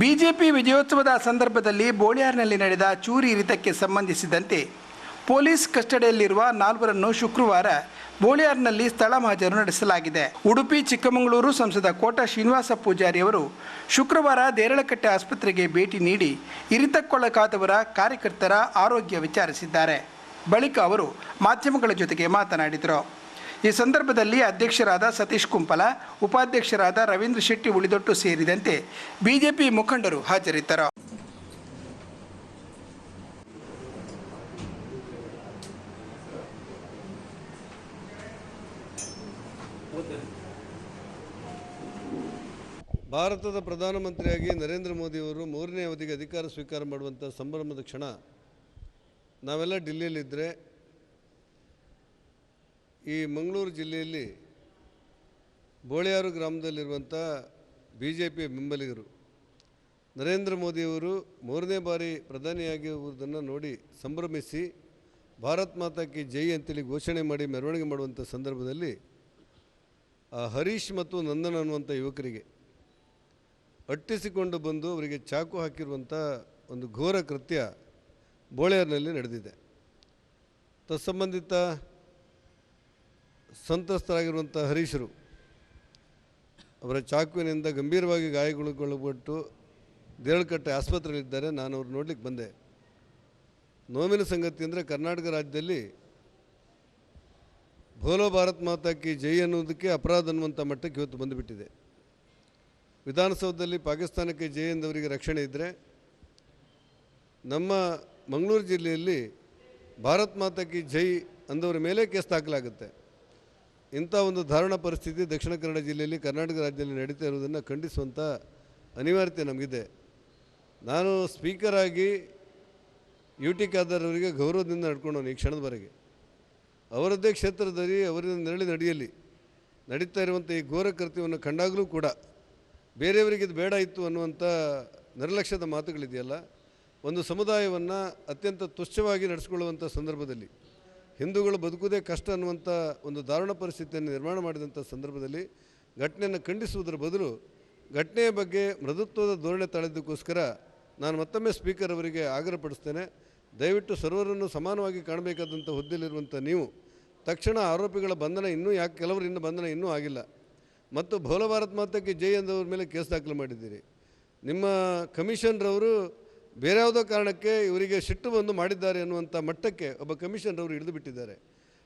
BJP ವಿಜಯೋತ್ಸವದ ಸಂದರ್ಭದಲ್ಲಿ ಬೋಳಿಯಾರ್ನಲ್ಲಿ ನಡೆದ ಚೂರಿ ಇರಿತಕ್ಕೆ ಸಂಬಂಧಿಸಿದಂತೆ ಪೊಲೀಸ್ ಕಸ್ಟಡಿಯಲ್ಲಿರುವ ನಾಲ್ವರನ್ನು ಶುಕ್ರವಾರ ಬೋಳಿಯಾರ್ನಲ್ಲಿ ಸ್ಥಳ ಮಹಜರು ನಡೆಸಲಾಗಿದೆ. ಉಡುಪಿ, ಚಿಕ್ಕಮಗಳೂರು ಸಂಸದ ಕೋಟ ಶ್ರೀನಿವಾಸ ಪೂಜಾರಿ ಅವರು ಶುಕ್ರವಾರ ದೇರಳಕಟ್ಟೆ ಆಸ್ಪತ್ರೆಗೆ ಭೇಟಿ ನೀಡಿ ಇರಿತಕ್ಕೊಳಗಾದವರ ಕಾರ್ಯಕರ್ತರ ಆರೋಗ್ಯ ವಿಚಾರಿಸಿದ್ದಾರೆ. ಬಳಿಕ ಅವರು ಮಾಧ್ಯಮಗಳ ಜೊತೆಗೆ ಮಾತನಾಡಿದರು. ಈ ಸಂದರ್ಭದಲ್ಲಿ ಅಧ್ಯಕ್ಷರಾದ ಸತೀಶ್ ಕುಂಪಲ, ಉಪಾಧ್ಯಕ್ಷರಾದ ರವೀಂದ್ರ ಶೆಟ್ಟಿ ಉಳಿದೊಟ್ಟು ಸೇರಿದಂತೆ ಬಿಜೆಪಿ ಮುಖಂಡರು ಹಾಜರಿದ್ದರು. ಭಾರತದ ಪ್ರಧಾನಮಂತ್ರಿಯಾಗಿ ನರೇಂದ್ರ ಮೋದಿಯವರು ಮೂರನೇ ಅವಧಿಗೆ ಅಧಿಕಾರ ಸ್ವೀಕಾರ ಮಾಡುವಂಥ ಸಂಭ್ರಮದ ಕ್ಷಣ ನಾವೆಲ್ಲ ಡಿಲ್ಲಿಯಲ್ಲಿದ್ದರೆ ಈ ಮಂಗಳೂರು ಜಿಲ್ಲೆಯಲ್ಲಿ ಬೋಳಿಯಾರು ಗ್ರಾಮದಲ್ಲಿರುವಂಥ ಬಿ ಜೆ ಪಿ ಬೆಂಬಲಿಗರು ನರೇಂದ್ರ ಮೋದಿಯವರು ಮೂರನೇ ಬಾರಿ ಪ್ರಧಾನಿಯಾಗಿರುವುದನ್ನು ನೋಡಿ ಸಂಭ್ರಮಿಸಿ ಭಾರತ್ ಮಾತಾ ಕಿ ಜೈ ಅಂತೇಳಿ ಘೋಷಣೆ ಮಾಡಿ ಮೆರವಣಿಗೆ ಮಾಡುವಂಥ ಸಂದರ್ಭದಲ್ಲಿ, ಆ ಹರೀಶ್ ಮತ್ತು ನಂದನ್ ಅನ್ನುವಂಥ ಯುವಕರಿಗೆ ಅಟ್ಟಿಸಿಕೊಂಡು ಬಂದು ಅವರಿಗೆ ಚಾಕು ಹಾಕಿರುವಂಥ ಒಂದು ಘೋರ ಕೃತ್ಯ ಬೋಳೆಯರ್ನಲ್ಲಿ ನಡೆದಿದೆ. ತತ್ಸಂಬಂಧಿತ ಸಂತ್ರಸ್ತರಾಗಿರುವಂಥ ಹರೀಶರು ಅವರ ಚಾಕುವಿನಿಂದ ಗಂಭೀರವಾಗಿ ಗಾಯಗೊಳಗೊಳ್ಳಪಟ್ಟು ದೇರಳಕಟ್ಟೆ ಆಸ್ಪತ್ರೆಯಲ್ಲಿದ್ದಾರೆ. ನಾನು ಅವ್ರು ನೋಡಲಿಕ್ಕೆ ಬಂದೆ. ನೋವಿನ ಸಂಗತಿ ಅಂದರೆ ಕರ್ನಾಟಕ ರಾಜ್ಯದಲ್ಲಿ ಭೋಲೋ ಭಾರತ್ ಮಾತಾಕಿ ಜೈ ಅನ್ನೋದಕ್ಕೆ ಅಪರಾಧ ಅನ್ನುವಂಥ ಮಟ್ಟಕ್ಕೆ ಇವತ್ತು ಬಂದುಬಿಟ್ಟಿದೆ. ವಿಧಾನಸೌಧದಲ್ಲಿ ಪಾಕಿಸ್ತಾನಕ್ಕೆ ಜೈ ಎಂದವರಿಗೆ ರಕ್ಷಣೆ ಇದ್ದರೆ ನಮ್ಮ ಮಂಗಳೂರು ಜಿಲ್ಲೆಯಲ್ಲಿ ಭಾರತ್ ಮಾತಾಕಿ ಜೈ ಅಂದವರ ಮೇಲೆ ಕೇಸ್ ದಾಖಲಾಗುತ್ತೆ. ಇಂಥ ಒಂದು ಧಾರಣ ಪರಿಸ್ಥಿತಿ ದಕ್ಷಿಣ ಕನ್ನಡ ಜಿಲ್ಲೆಯಲ್ಲಿ, ಕರ್ನಾಟಕ ರಾಜ್ಯದಲ್ಲಿ ನಡೀತಾ ಇರುವುದನ್ನು ಖಂಡಿಸುವಂಥ ಅನಿವಾರ್ಯತೆ ನಮಗಿದೆ. ನಾನು ಸ್ಪೀಕರ್ ಆಗಿ ಯು ಟಿ ಖಾದರ್ ಅವರಿಗೆ ಗೌರವದಿಂದ ನಡ್ಕೊಂಡವನು ಈ ಕ್ಷಣದವರೆಗೆ ಅವರದ್ದೇ ಕ್ಷೇತ್ರದಲ್ಲಿ ಅವರಿಂದ ನೆರಳಿ ನಡೆಯಲಿ ನಡೀತಾ ಇರುವಂಥ ಈ ಘೋರ ಕೃತ್ಯವನ್ನು ಕಂಡಾಗಲೂ ಕೂಡ ಬೇರೆಯವರಿಗೆ ಇದು ಬೇಡ ಇತ್ತು ಅನ್ನುವಂಥ ನಿರ್ಲಕ್ಷ್ಯದ ಮಾತುಗಳಿದೆಯಲ್ಲ, ಒಂದು ಸಮುದಾಯವನ್ನು ಅತ್ಯಂತ ತುಚ್ಛವಾಗಿ ನಡೆಸಿಕೊಳ್ಳುವಂಥ ಸಂದರ್ಭದಲ್ಲಿ ಹಿಂದೂಗಳು ಬದುಕುವುದೇ ಕಷ್ಟ ಅನ್ನುವಂಥ ಒಂದು ದಾರುಣ ಪರಿಸ್ಥಿತಿಯನ್ನು ನಿರ್ಮಾಣ ಮಾಡಿದಂಥ ಸಂದರ್ಭದಲ್ಲಿ ಘಟನೆಯನ್ನು ಖಂಡಿಸುವುದರ ಬದಲು ಘಟನೆಯ ಬಗ್ಗೆ ಮೃದುತ್ವದ ಧೋರಣೆ ತಳೆದಕ್ಕೋಸ್ಕರ ನಾನು ಮತ್ತೊಮ್ಮೆ ಸ್ಪೀಕರ್ ಅವರಿಗೆ ಆಗ್ರಹಪಡಿಸ್ತೇನೆ. ದಯವಿಟ್ಟು ಸರ್ವರನ್ನು ಸಮಾನವಾಗಿ ಕಾಣಬೇಕಾದಂಥ ಹುದ್ದೆಯಲ್ಲಿರುವಂಥ ನೀವು ತಕ್ಷಣ ಆರೋಪಿಗಳ ಬಂಧನ ಇನ್ನೂ ಯಾಕೆ, ಕೆಲವರು ಇನ್ನೂ ಬಂಧನ ಇನ್ನೂ ಆಗಿಲ್ಲ. ಮತ್ತು ಭೋಲ ಭಾರತ್ ಮಾತಕ್ಕೆ ಜೈ ಎಂದವ್ರ ಮೇಲೆ ಕೇಸ್ ದಾಖಲು ಮಾಡಿದ್ದೀರಿ. ನಿಮ್ಮ ಕಮಿಷನ್ರವರು ಬೇರೆ ಯಾವುದೋ ಕಾರಣಕ್ಕೆ ಇವರಿಗೆ ಸಿಟ್ಟು ಬಂದು ಮಾಡಿದ್ದಾರೆ ಅನ್ನುವಂಥ ಮಟ್ಟಕ್ಕೆ ಒಬ್ಬ ಕಮಿಷನ್ರವರು ಹಿಡಿದು ಬಿಟ್ಟಿದ್ದಾರೆ.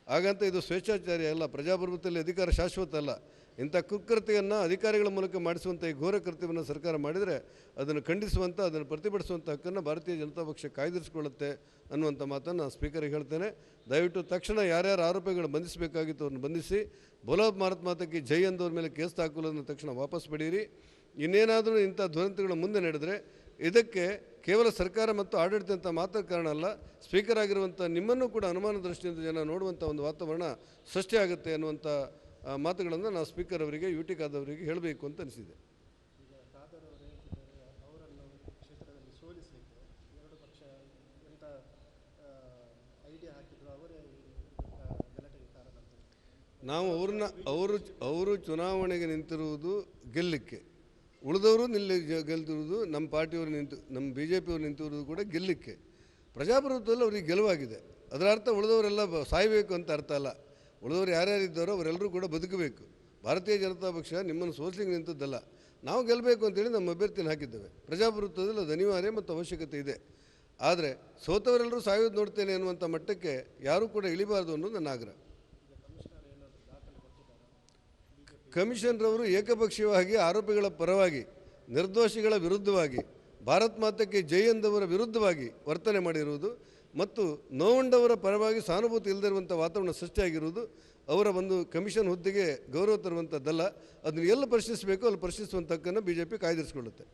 ಹಾಗಂತ ಇದು ಸ್ವೇಚ್ಛಾಚಾರ್ಯ ಅಲ್ಲ, ಪ್ರಜಾಪ್ರಭುತ್ವದಲ್ಲಿ ಅಧಿಕಾರ ಶಾಶ್ವತ ಅಲ್ಲ. ಇಂಥ ಕುಕೃತಿಯನ್ನು ಅಧಿಕಾರಿಗಳ ಮೂಲಕ ಮಾಡಿಸುವಂಥ ಈ ಘೋರ ಕೃತ್ಯವನ್ನು ಸರ್ಕಾರ ಮಾಡಿದರೆ ಅದನ್ನು ಖಂಡಿಸುವಂಥ, ಅದನ್ನು ಪ್ರತಿಭಟಿಸುವಂಥ ಹಕ್ಕನ್ನು ಭಾರತೀಯ ಜನತಾ ಪಕ್ಷ ಕಾಯ್ದಿರಿಸಿಕೊಳ್ಳುತ್ತೆ ಅನ್ನುವಂಥ ಮಾತನ್ನು ನಾನು ಸ್ಪೀಕರಿಗೆ ಹೇಳ್ತೇನೆ. ದಯವಿಟ್ಟು ತಕ್ಷಣ ಯಾರ್ಯಾರು ಆರೋಪಿಗಳು ಬಂಧಿಸಬೇಕಾಗಿತ್ತು ಅವ್ರನ್ನ ಬಂಧಿಸಿ ಬೋಲೋ ಭಾರತ್ ಮಾತಕ್ಕೆ ಜೈ ಅಂದವ್ರ ಮೇಲೆ ಕೇಸ್ ದಾಖಲನ್ನು ತಕ್ಷಣ ವಾಪಸ್ ಪಡೆಯಿರಿ ಇನ್ನೇನಾದರೂ ಇಂಥ ದುರಂತಗಳು ಮುಂದೆ ನಡೆದರೆ ಇದಕ್ಕೆ ಕೇವಲ ಸರ್ಕಾರ ಮತ್ತು ಆಡಳಿತ ಅಂತ ಮಾತ್ರ ಕಾರಣ ಅಲ್ಲ ಸ್ಪೀಕರ್ ಆಗಿರುವಂಥ ನಿಮ್ಮನ್ನು ಕೂಡ ಅನುಮಾನ ದೃಷ್ಟಿಯಿಂದ ಜನ ನೋಡುವಂಥ ಒಂದು ವಾತಾವರಣ ಸೃಷ್ಟಿಯಾಗುತ್ತೆ ಅನ್ನುವಂಥ ಮಾತುಗಳನ್ನು ನಾವು ಸ್ಪೀಕರ್ ಅವರಿಗೆ ಯು ಟಿ ಖಾದವರಿಗೆ ಹೇಳಬೇಕು ಅಂತ ಅನಿಸಿದೆ. ನಾವು ಅವ್ರನ್ನ ಅವರು ಅವರು ಚುನಾವಣೆಗೆ ನಿಂತಿರುವುದು ಗೆಲ್ಲಕ್ಕೆ ಉಳಿದವರು ನಿಲ್ಲಿ ಗೆಲ್ತಿರೋದು ನಮ್ಮ ಪಾರ್ಟಿಯವರು ನಿಂತು, ನಮ್ಮ ಬಿ ಜೆ ಪಿಯವರು ನಿಂತಿರುವುದು ಕೂಡ ಗೆಲ್ಲಕ್ಕೆ. ಪ್ರಜಾಪ್ರಭುತ್ವದಲ್ಲಿ ಅವರಿಗೆ ಗೆಲುವಾಗಿದೆ. ಅದರ ಅರ್ಥ ಉಳಿದವರೆಲ್ಲ ಸಾಯಬೇಕು ಅಂತ ಅರ್ಥ ಅಲ್ಲ. ಉಳಿದವರು ಯಾರ್ಯಾರಿದ್ದಾರೋ ಅವರೆಲ್ಲರೂ ಕೂಡ ಬದುಕಬೇಕು. ಭಾರತೀಯ ಜನತಾ ಪಕ್ಷ ನಿಮ್ಮನ್ನು ಸೋಲಿಗೆ ನಿಂತದ್ದಲ್ಲ. ನಾವು ಗೆಲ್ಲಬೇಕು ಅಂತೇಳಿ ನಮ್ಮ ಅಭ್ಯರ್ಥಿನ ಹಾಕಿದ್ದೇವೆ. ಪ್ರಜಾಪ್ರಭುತ್ವದಲ್ಲಿ ಅದು ಅನಿವಾರ್ಯ ಮತ್ತು ಅವಶ್ಯಕತೆ ಇದೆ. ಆದರೆ ಸೋತವರೆಲ್ಲರೂ ಸಾಯೋದು ನೋಡ್ತೇನೆ ಅನ್ನುವಂಥ ಮಟ್ಟಕ್ಕೆ ಯಾರೂ ಕೂಡ ಇಳಿಬಾರ್ದು ಅನ್ನೋದು ನನ್ನ ಆಗ್ರಹ. ಕಮಿಷನ್ರವರು ಏಕಪಕ್ಷೀಯವಾಗಿ ಆರೋಪಿಗಳ ಪರವಾಗಿ, ನಿರ್ದೋಷಿಗಳ ವಿರುದ್ಧವಾಗಿ, ಭಾರತ್ ಮಾತಕ್ಕೆ ಜೈ ಎಂದವರ ವಿರುದ್ಧವಾಗಿ ವರ್ತನೆ ಮಾಡಿರುವುದು ಮತ್ತು ನೋವುಂಡವರ ಪರವಾಗಿ ಸಹಾನುಭೂತಿ ಇಲ್ಲದಿರುವಂಥ ವಾತಾವರಣ ಸೃಷ್ಟಿಯಾಗಿರುವುದು ಅವರ ಒಂದು ಕಮಿಷನ್ ಹುದ್ದೆಗೆ ಗೌರವ ತರುವಂಥದ್ದಲ್ಲ. ಅದನ್ನು ಎಲ್ಲಿ ಪರಿಶೀಲಿಸಬೇಕು ಅಲ್ಲಿ ಪರಿಶೀಲಿಸುವಂಥ ಹಕ್ಕನ್ನು ಬಿ ಜೆ ಪಿ ಕಾಯ್ದಿರಿಸಿಕೊಳ್ಳುತ್ತೆ.